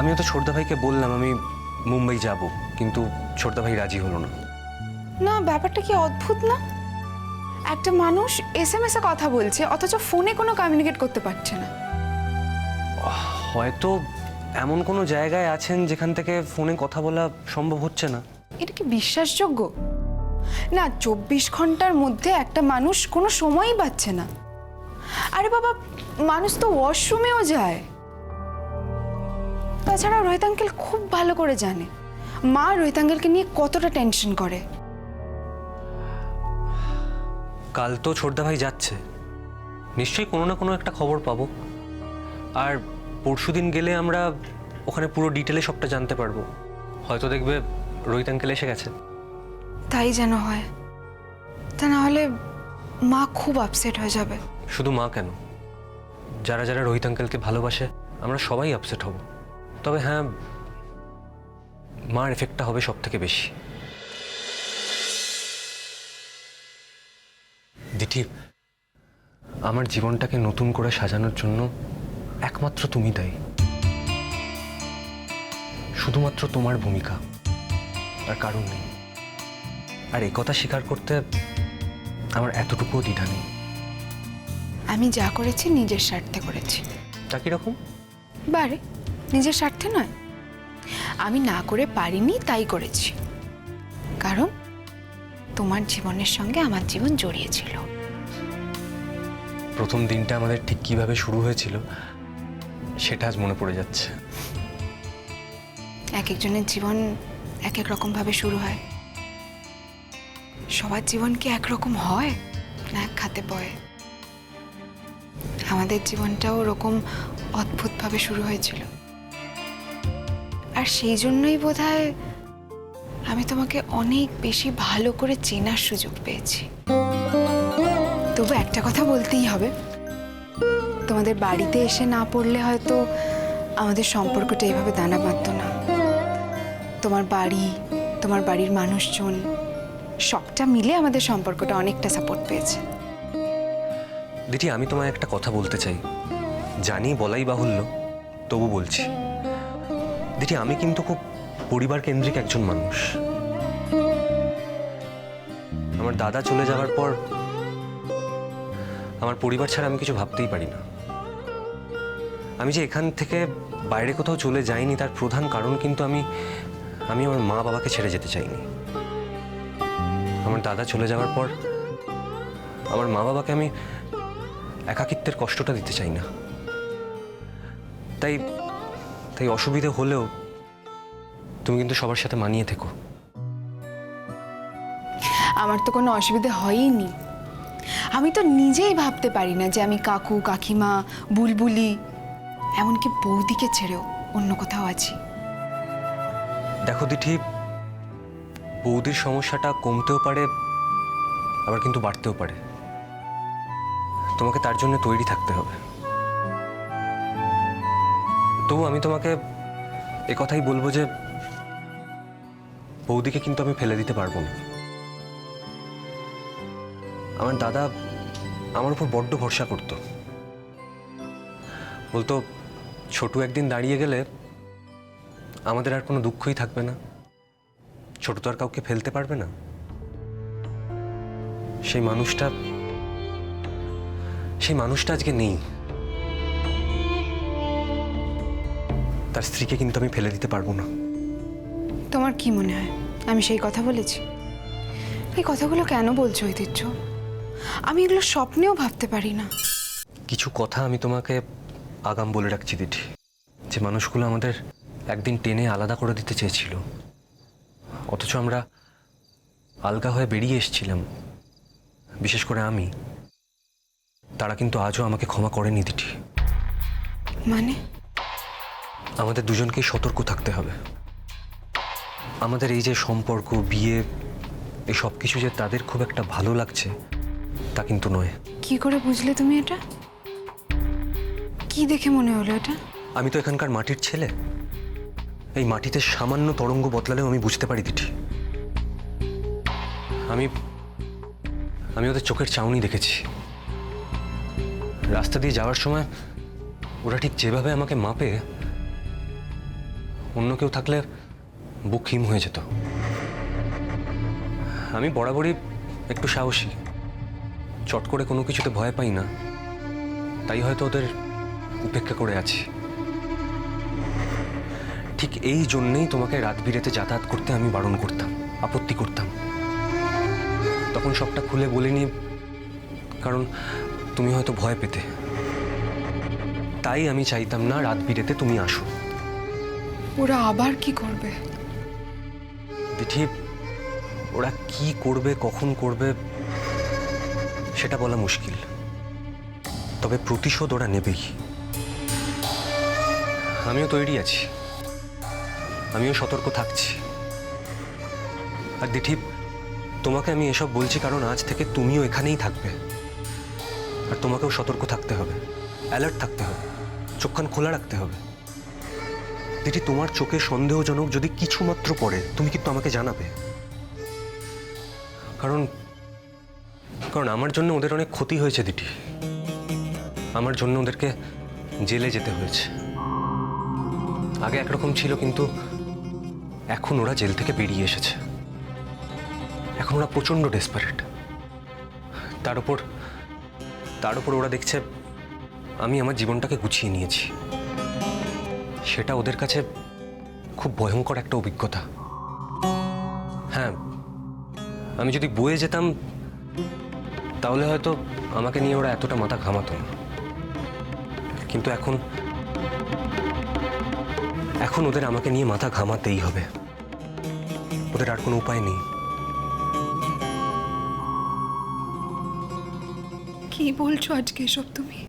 আমিও তো ছোটদা ভাইকে বললাম আমি মুম্বাই যাব কিন্তু ছোটদা ভাই রাজি হলো না। না ব্যাপারটা কি অদ্ভুত না? একটা মানুষ এস এম এস এ কথা বলছে অথচ ফোনে কোনো কমিউনিকেট করতে পারছে না। হয়তো এমন কোনো জায়গায় আছেন যেখান থেকে ফোনে কথা বলা সম্ভব হচ্ছে না। এটা কি বিশ্বাসযোগ্য? না চব্বিশ ঘণ্টার মধ্যে একটা মানুষ কোনো সময়ই পাচ্ছে না। আরে বাবা মানুষ তো ওয়াশরুমেও যায়। তাছাড়া রোহিত আঙ্কেল খুব ভালো করে জানে। মা রোহিত আঙ্কেলকে নিয়ে কতটা টেনশন করে। কাল তো ছোটদা ভাই যাচ্ছে। নিশ্চয়ই কোনো না কোনো একটা খবর পাবো। আর পরশুদিন গেলে আমরা ওখানে পুরো ডিটেলে সবটা জানতে পারব। হয়তো দেখবে রোহিত আঙ্কেল এসে গেছে। তাই যেন হয়। তা না হলে মা খুব আপসেট হয়ে যাবে। শুধু মা কেন? যারা যারা রোহিত আঙ্কেলকে ভালোবাসে আমরা সবাই আপসেট হব। তবে হ্যাঁ মার এফেক্টটা হবে সব থেকে বেশি। দিঠি আমার জীবনটাকে নতুন করে সাজানোর জন্য একমাত্র তুমি দায়ী। শুধুমাত্র তোমার ভূমিকা আর কারণ নেই। আর এই কথা স্বীকার করতে আমার এতটুকুও দ্বিধা নেই। আমি যা করেছি নিজের স্বার্থে করেছি। তা কীরকম? বারে। নিজের স্বার্থে নয়। আমি না করে পারিনি তাই করেছি। কারণ তোমার জীবনের সঙ্গে আমার জীবন জড়িয়েছিল। প্রথম দিনটা আমাদের ঠিক কীভাবে শুরু হয়েছিল সেটা আজ মনে পড়ে যাচ্ছে। এক একজনের জীবন এক এক রকম ভাবে শুরু হয়। সবার জীবন কি একরকম হয় না এক খাতে বয় আমাদের জীবনটাও ওরকম অদ্ভুতভাবে শুরু হয়েছিল। আর সেই জন্যই বোধহয় আমি তোমাকে অনেক বেশি ভালো করে চেনার সুযোগ পেয়েছি। তবু একটা কথা বলতেই হবে। তোমাদের বাড়িতে এসে না পড়লে হয়তো আমাদের সম্পর্কটা এভাবে দানা বাঁধত না। তোমার বাড়ি, তোমার বাড়ির মানুষজন, সবটা মিলে আমাদের সম্পর্কটা অনেকটা সাপোর্ট পেয়েছে। দিদি, আমি তোমায় একটা কথা বলতে চাই। জানি বলাই বাহুল্য, তবু বলছি। দিদি আমি কিন্তু খুব পরিবার কেন্দ্রিক একজন মানুষ। আমার দাদা চলে যাওয়ার পর আমার পরিবার ছাড়া আমি কিছু ভাবতেই পারি না। আমি যে এখান থেকে বাইরে কোথাও চলে যাইনি, তার প্রধান কারণ কিন্তু আমি আমি আমার মা বাবাকে ছেড়ে যেতে চাইনি। আমার দাদা চলে যাওয়ার পর আমার মা বাবাকে আমি একাকিত্বের কষ্টটা দিতে চাই না। তাই তাই অসুবিধে হলেও তুমি কিন্তু সবার সাথে মানিয়ে থেকো। আমার তো কোনো অসুবিধা হয়ইনি। আমি তো নিজেই ভাবতে পারি না যে আমি কাকু কাকিমা বুলবুলি এমনকি বৌদিকে ছেড়েও অন্য কোথাও আছি। দেখো দিঠি বৌদির সমস্যাটা কমতেও পারে আবার কিন্তু বাড়তেও পারে। তোমাকে তার জন্য তৈরি থাকতে হবে। তবু আমি তোমাকে এ কথাই বলব যে বৌদিকে কিন্তু আমি ফেলে দিতে পারব না। আমার দাদা আমার উপর বড্ড ভরসা করতো। বলতো, ছোটু একদিন দাঁড়িয়ে গেলে আমাদের আর কোনো দুঃখই থাকবে না। ছোট তো আর কাউকে ফেলতে পারবে না। সেই মানুষটা সেই মানুষটা আজকে নেই। তার স্ত্রীকে কিন্তু আমি ফেলে দিতে পারব না। তোমার কি মনে হয়? আমি সেই কথা বলেছি? এই কথাগুলো কেন বলছো ঐতিহ্য? আমি এগুলো স্বপ্নেও ভাবতে পারি না। কিছু কথা আমি তোমাকে আগাম বলে রাখছি দিদি। যে মানুষগুলো আমাদের একদিন টেনে আলাদা করে দিতে চেয়েছিল। অথচ আমরা আলগা হয়ে বেরিয়ে এসেছিলাম। বিশেষ করে আমি। তারা কিন্তু আজও আমাকে ক্ষমা করেনি দিদি। মানে? আমাদের দুজনকেই সতর্ক থাকতে হবে। আমাদের এই যে সম্পর্ক বিয়ে এই সব কিছু যে তাদের খুব একটা ভালো লাগছে তা কিন্তু নয়। কি করে বুঝলে তুমি এটা? কি দেখে মনে হলো এটা? আমি তো এখানকার মাটির ছেলে। এই মাটিতে সামান্য তরঙ্গ বদলালেও আমি বুঝতে পারি দিঠি। আমি আমি ওদের চোখের চাউনি দেখেছি। রাস্তা দিয়ে যাওয়ার সময় ওরা ঠিক যেভাবে আমাকে মাপে অন্য কেউ থাকলে বুক হিম হয়ে যেত। আমি বরাবরই একটু সাহসী। চট করে কোনো কিছুতে ভয় পাই না। তাই হয়তো ওদের উপেক্ষা করে আছি। ঠিক এই জন্যেই তোমাকে রাত বিরেতে যাতায়াত করতে আমি বারণ করতাম, আপত্তি করতাম। তখন সবটা খুলে বলিনি, কারণ তুমি হয়তো ভয় পেতে। তাই আমি চাইতাম না রাত বিরেতে তুমি আসো। ওরা আবার কি করবে? দিঠি ওরা কি করবে, কখন করবে, সেটা বলা মুশকিল। তবে প্রতিশোধ ওরা নেবেই। আমিও তৈরি আছি। আমিও সতর্ক থাকছি। আর দিঠি, তোমাকে আমি এসব বলছি কারণ আজ থেকে তুমিও এখানেই থাকবে। আর তোমাকেও সতর্ক থাকতে হবে। অ্যালার্ট থাকতে হবে। চোখখান খোলা রাখতে হবে। দিদি তোমার চোখে সন্দেহজনক যদি কিছু মাত্র পড়ে, তুমি কিন্তু আমাকে জানাবে। কারণ কারণ আমার জন্য ওদের অনেক ক্ষতি হয়েছে দিটি। আমার জন্য ওদেরকে জেলে যেতে হয়েছে। আগে একরকম ছিল, কিন্তু এখন ওরা জেল থেকে বেরিয়ে এসেছে। এখন ওরা প্রচণ্ড ডেসপারেট তার উপর তার উপর ওরা দেখছে, আমি আমার জীবনটাকে গুছিয়ে নিয়েছি। সেটা ওদের কাছে খুব ভয়ঙ্কর একটা অভিজ্ঞতা। হ্যাঁ আমি যদি বয়ে যেতাম তাহলে হয়তো আমাকে নিয়ে ওরা এতটা মাথা ঘামাতো না। কিন্তু এখন এখন ওদের আমাকে নিয়ে মাথা ঘামাতেই হবে। ওদের আর কোনো উপায় নেই। কি বলছো আজকে এসব তুমি?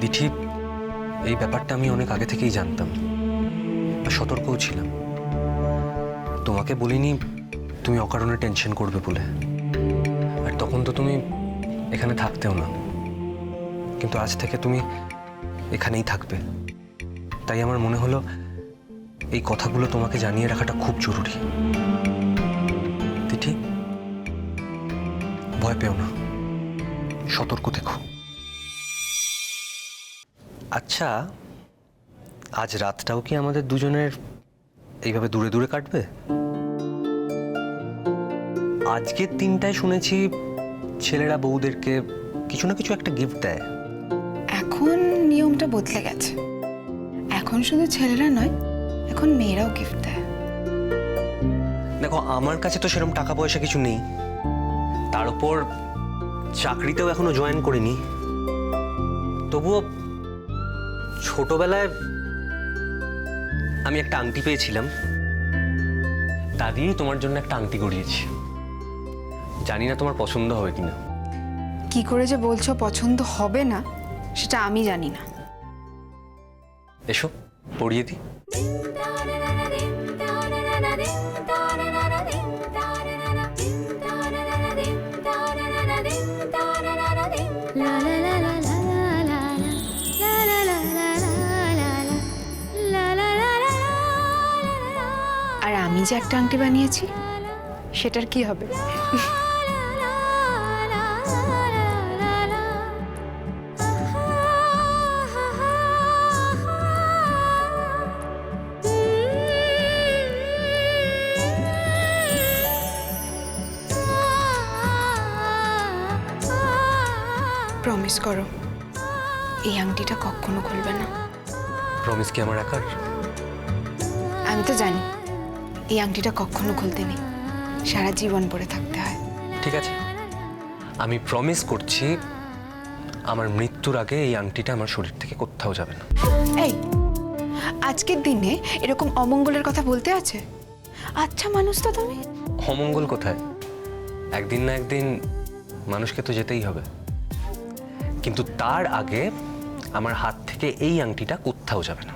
দিঠি এই ব্যাপারটা আমি অনেক আগে থেকেই জানতাম। সতর্কও ছিলাম। তোমাকে বলিনি তুমি অকারণে টেনশন করবে বলে। আর তখন তো তুমি এখানে থাকতেও না। কিন্তু আজ থেকে তুমি এখানেই থাকবে। তাই আমার মনে হলো এই কথাগুলো তোমাকে জানিয়ে রাখাটা খুব জরুরি। দিঠি ভয় পেও না। সতর্ক থেকো। আচ্ছা আজ রাতটাও কি আমাদের দুজনের এইভাবে দূরে দূরে কাটবে? আজকের দিনটায় শুনেছি ছেলেরা বউদেরকে কিছু না কিছু একটা গিফট দেয়। এখন নিয়মটা বদলে গেছে। এখন শুধু ছেলেরা নয় এখন মেয়েরাও গিফট দেয়। দেখো আমার কাছে তো সেরকম টাকা পয়সা কিছু নেই। তার উপর চাকরিতেও এখনও জয়েন করিনি। তবুও ছোটবেলায় আমি একটা আংটি পেয়েছিলাম তা দিয়েই তোমার জন্য একটা আংটি গড়িয়েছি জানি না তোমার পছন্দ হবে কিনা কি করে যে বলছো পছন্দ হবে না সেটা আমি জানি না এসো পড়িয়ে দিই আমি যে একটা আংটি বানিয়েছি সেটার কি হবে? প্রমিস করো এই আংটিটা কখনো খুলবে না। প্রমিস কি আমার একার আমি তো জানি। এই আংটিটা কখনো খুলতে নেই। সারা জীবন পরে থাকতে হয়। ঠিক আছে। আমি প্রমিস করছি আমার মৃত্যুর আগে এই আংটিটা আমার শরীর থেকে কোথাও যাবে না। এই আজকের দিনে এরকম অমঙ্গলের কথা বলতে আছে? আচ্ছা মানুষ তো তুমি। অমঙ্গল কোথায়? একদিন না একদিন মানুষকে তো যেতেই হবে। কিন্তু তার আগে আমার হাত থেকে এই আংটিটা কোথাও যাবে না।